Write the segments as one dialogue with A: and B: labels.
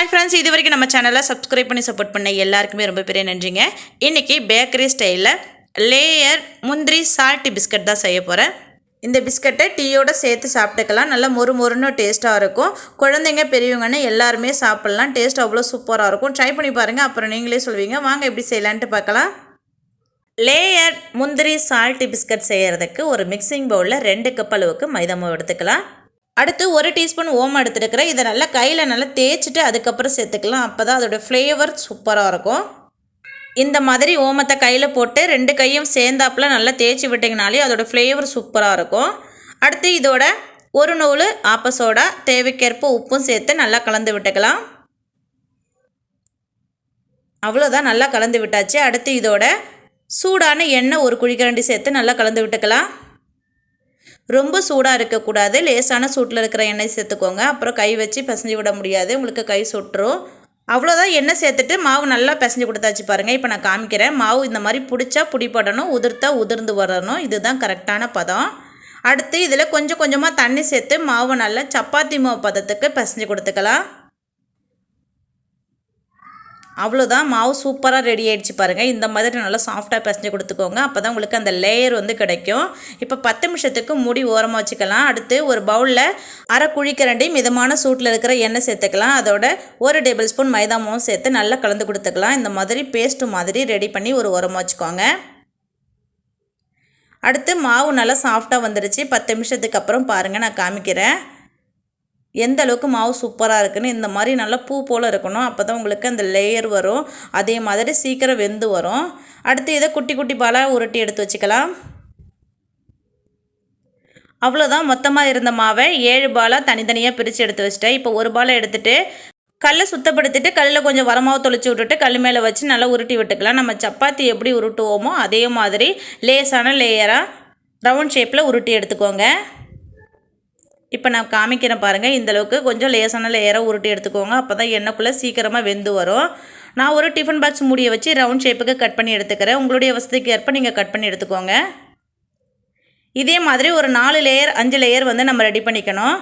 A: Hi friends இது வரைக்கும் நம்ம சேனலை சப்ஸ்கிரைப் பண்ணி சப்போர்ட் பண்ண எல்லாருக்குமே ரொம்ப பெரிய நன்றிங்க. இன்றைக்கி பேக்கரி ஸ்டைலில் லேயர் முந்திரி சால்ட்டி பிஸ்கட் தான் செய்ய போகிறேன் இந்த பிஸ்கட்டை டீயோட சேர்த்து சாப்பிட்டுக்கலாம். நல்லா மொறு மொறுன்னு டேஸ்ட்டாக இருக்கும். குழந்தைங்க பெரியவங்கன்னு எல்லாருமே சாப்பிட்லாம். டேஸ்ட் அவ்வளோ சூப்பராக இருக்கும். ட்ரை பண்ணி பாருங்கள் அப்புறம் நீங்களே சொல்வீங்க வாங்க எப்படி செய்யலான்ட்டு பார்க்கலாம். லேயர் முந்திரி சால்ட்டி பிஸ்கட் செய்கிறதுக்கு ஒரு மிக்சிங் பவுலில் ரெண்டு கப் அளவுக்கு மைதா மாவு எடுத்துக்கலாம். அடுத்து ஒரு டீஸ்பூன் ஓமம் எடுத்துருக்கிறேன். இதை நல்லா கையில் நல்லா தேய்ச்சிட்டு அதுக்கப்புறம் சேர்த்துக்கலாம். அப்போ தான் அதோடய ஃப்ளேவர் சூப்பராக இருக்கும். இந்த மாதிரி ஓமத்தை கையில் போட்டு ரெண்டு கையும் சேர்ந்தாப்புல நல்லா தேய்ச்சி விட்டிங்கனாலே அதோடய ஃப்ளேவர் சூப்பராக இருக்கும். அடுத்து இதோட ஒரு நூல் ஆப்பசோடா தேவைக்கேற்ப உப்பும் சேர்த்து நல்லா கலந்து விட்டுக்கலாம். அவ்வளோதான் நல்லா கலந்து விட்டாச்சு. அடுத்து இதோட சூடான எண்ணெய் ஒரு குழிக்கரண்டி சேர்த்து நல்லா கலந்து விட்டுக்கலாம். ரொம்ப சூடாக இருக்கக்கூடாது. லேசான சூட்டில் இருக்கிற எண்ணெய் சேர்த்துக்கோங்க. அப்புறம் கை வச்சு பிசைஞ்சு விட முடியாது. உங்களுக்கு கை சுட்டுரும் அவ்வளோதான் எண்ணெய் சேர்த்துட்டு மாவு நல்லா பிசைஞ்சு கொடுத்தாச்சு பாருங்கள் இப்போ நான் காமிக்கிறேன். மாவு இந்த மாதிரி பிடிச்சா பிடிப்படணும் உதிர்த்தா உதிர்ந்து வரணும். இதுதான் கரெக்டான பதம். அடுத்து இதில் கொஞ்சம் கொஞ்சமாக தண்ணி சேர்த்து மாவு நல்லா சப்பாத்தி மாவு பதத்துக்கு பிசைஞ்சு கொடுத்துக்கலாம். அவ்வளோதான் மாவு சூப்பராக ரெடி ஆகிடுச்சு பாருங்கள் இந்த மாதிரி நல்லா சாஃப்டாக பிசைஞ்சு கொடுத்துக்கோங்க. அப்போ தான் உங்களுக்கு அந்த லேயர் வந்து கிடைக்கும். இப்போ பத்து நிமிஷத்துக்கு மூடி ஓரமாக வச்சுக்கலாம். அடுத்து ஒரு பவுலில் அரை குழிக்கரண்டி மிதமான சூட்டில் இருக்கிற எண்ணெய் சேர்த்துக்கலாம். அதோட ஒரு டேபிள் ஸ்பூன் மைதாமாவும் சேர்த்து நல்லா கலந்து கொடுத்துக்கலாம். இந்த மாதிரி பேஸ்ட்டு மாதிரி ரெடி பண்ணி ஒரு ஓரமாக வச்சுக்கோங்க. அடுத்து மாவு நல்லா சாஃப்டாக வந்துடுச்சு பத்து நிமிஷத்துக்கு அப்புறம் பாருங்கள் நான் காமிக்கிறேன். எந்த அளவுக்கு மாவு சூப்பராக இருக்குன்னு இந்த மாதிரி நல்லா பூ போல் இருக்கணும். அப்போ தான் உங்களுக்கு அந்த லேயர் வரும். அதே மாதிரி சீக்கிரம் வெந்து வரும். அடுத்து இதை குட்டி குட்டி பாலாக உருட்டி எடுத்து வச்சுக்கலாம். அவ்வளோதான் மொத்தமாக இருந்த மாவை ஏழு பாலாக தனித்தனியாக பிரித்து எடுத்து வச்சிட்டேன். இப்போ ஒரு பாலை எடுத்துகிட்டு கல்லை சுத்தப்படுத்திட்டு கல்லில் கொஞ்சம் வரமாக தொளிச்சு விட்டுட்டு கல் மேலே வச்சு நல்லா உருட்டி விட்டுக்கலாம். நம்ம சப்பாத்தி எப்படி உருட்டுவோமோ அதே மாதிரி லேசான லேயராக ரவுண்ட் ஷேப்பில் உருட்டி எடுத்துக்கோங்க. இப்போ நான் காமிக்கிறேன் பாருங்கள் இந்தளவுக்கு கொஞ்சம் லேசான லேயராக உருட்டி எடுத்துக்கோங்க. அப்போ தான் எண்ணெய்க்குள்ளே சீக்கிரமாக வெந்து வரும். நான் ஒரு டிஃபன் பாக்ஸ் மூடியை வச்சு ரவுண்ட் ஷேப்புக்கு கட் பண்ணி எடுத்துக்கிறேன். உங்களுடைய வசதிக்கு ஏற்ப நீங்கள் கட் பண்ணி எடுத்துக்கோங்க. இதே மாதிரி ஒரு நாலு லேயர் அஞ்சு லேயர் வந்து நம்ம ரெடி பண்ணிக்கணும்.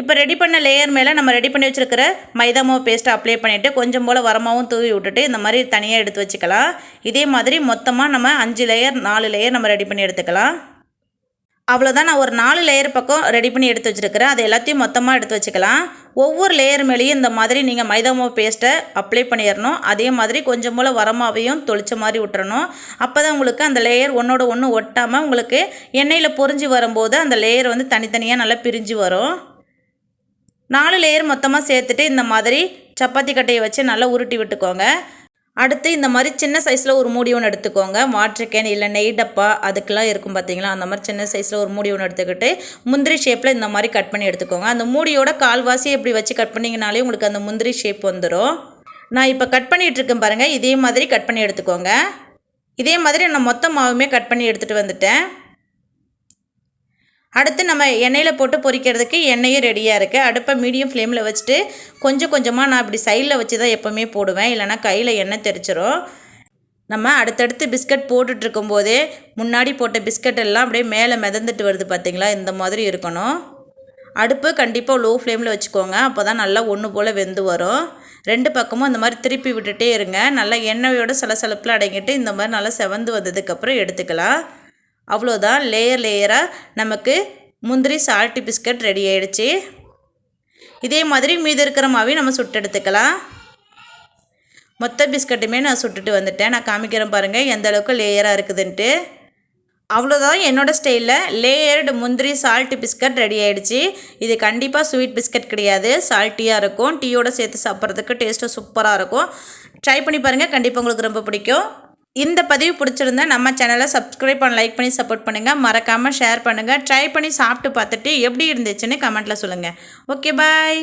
A: இப்போ ரெடி பண்ண லேயர் மேலே நம்ம ரெடி பண்ணி வச்சுருக்கிற மைதா மாவு பேஸ்ட்டை அப்ளை பண்ணிவிட்டு கொஞ்சம் போல் வரமாவும் தூவி விட்டுட்டு இந்த மாதிரி தனியாக எடுத்து வச்சுக்கலாம். இதே மாதிரி மொத்தமாக நம்ம அஞ்சு லேயர் நாலு லேயர் நம்ம ரெடி பண்ணி எடுத்துக்கலாம். அவ்வளோதான் நான் ஒரு நாலு லேயர் பக்கம் ரெடி பண்ணி எடுத்து வச்சுருக்கிறேன். அது எல்லாத்தையும் மொத்தமாக எடுத்து வச்சுக்கலாம். ஒவ்வொரு லேயர் மேலேயும் இந்த மாதிரி நீங்கள் மைதா மாவு பேஸ்ட்டை அப்ளை பண்ணிடணும் அதே மாதிரி கொஞ்சம் போல் வரமாவையும் தொளிச்ச மாதிரி விட்டுறணும் அப்போ தான் உங்களுக்கு அந்த லேயர் ஒன்றோட ஒன்று ஒட்டாமல் உங்களுக்கு எண்ணெயில் பொறிஞ்சு வரும்போது அந்த லேயர் வந்து தனித்தனியாக நல்லா பிரிஞ்சு வரும். நாலு லேயர் மொத்தமாக சேர்த்துட்டு இந்த மாதிரி சப்பாத்தி கட்டையை வச்சு நல்லா உருட்டி விட்டுக்கோங்க. அடுத்து இந்த மாதிரி சின்ன சைஸில் ஒரு மூடி ஒன்று எடுத்துக்கோங்க. வாட்டர் கேன் இல்லை நெய் டப்பா அதுக்கெல்லாம் இருக்கும் பார்த்தீங்களா அந்த மாதிரி சின்ன சைஸில் ஒரு மூடி ஒன்று எடுத்துக்கிட்டு முந்திரி ஷேப்பில் இந்த மாதிரி கட் பண்ணி எடுத்துக்கோங்க. அந்த மூடியோட கால்வாசி இப்படி வச்சு கட் பண்ணிங்கனாலே உங்களுக்கு அந்த முந்திரி ஷேப் வந்துடும் நான் இப்போ கட் பண்ணிகிட்டு இருக்கேன் பாருங்கள் இதே மாதிரி கட் பண்ணி எடுத்துக்கோங்க. இதே மாதிரி நான் மொத்த மாவுமே கட் பண்ணி எடுத்துகிட்டு வந்துட்டேன். அடுத்து நம்ம எண்ணெயில் போட்டு பொரிக்கிறதுக்கு எண்ணெயும் ரெடியாக இருக்குது அடுப்பை மீடியம் ஃப்ளேமில் வச்சுட்டு கொஞ்சம் கொஞ்சமாக நான் இப்படி சைடில் வச்சு தான் எப்போவுமே போடுவேன். இல்லைனா கையில் எண்ணெய் தெரிச்சிரும். நம்ம அடுத்தடுத்து பிஸ்கட் போட்டுட்ருக்கும்போதே முன்னாடி போட்ட பிஸ்கட் எல்லாம் அப்படியே மேலே மிதந்துட்டு வருது பார்த்திங்களா இந்த மாதிரி இருக்கணும். அடுப்பு கண்டிப்பாக லோ ஃப்ளேமில் வச்சுக்கோங்க. அப்போ தான் நல்லா ஒன்று போல் வெந்து வரும். ரெண்டு பக்கமும் அந்த மாதிரி திருப்பி விட்டுட்டே இருங்க. நல்லா எண்ணெயோட சலசலப்பில் அடங்கிட்டு இந்த மாதிரி நல்லா செவந்து வந்ததுக்கப்புறம் எடுத்துக்கலாம். அவ்வளோதான். லேயர் லேயராக நமக்கு முந்திரி சால்ட்டு பிஸ்கட் ரெடி ஆகிடுச்சு இதே மாதிரி மீது இருக்கிற மாவையும் நம்ம சுட்டு எடுத்துக்கலாம். மொத்த பிஸ்கட்டுமே நான் சுட்டுட்டு வந்துட்டேன். நான் காமிக்கிறேன் பாருங்கள் எந்த அளவுக்கு லேயராக இருக்குதுன்ட்டு. அவ்வளோதான் என்னோடய ஸ்டைலில் லேயர்டு முந்திரி சால்ட்டு பிஸ்கட் ரெடி ஆகிடுச்சு இது கண்டிப்பாக ஸ்வீட் பிஸ்கட் கிடையாது. சால்ட்டியாக இருக்கும். டீயோடு சேர்த்து சாப்பிட்றதுக்கு டேஸ்ட்டு சூப்பராக இருக்கும். ட்ரை பண்ணி பாருங்கள் கண்டிப்பாக உங்களுக்கு ரொம்ப பிடிக்கும். இந்த பதிவு பிடிச்சிருந்தா நம்ம சேனலை சப்ஸ்கிரைப் பண்ண லைக் பண்ணி சப்போர்ட் பண்ணுங்கள் மறக்காமல் ஷேர் பண்ணுங்கள் ட்ரை பண்ணி சாப்பிட்டு பார்த்துட்டு எப்படி இருந்துச்சுன்னு கமெண்ட்டில் சொல்லுங்கள் ஓகே பாய்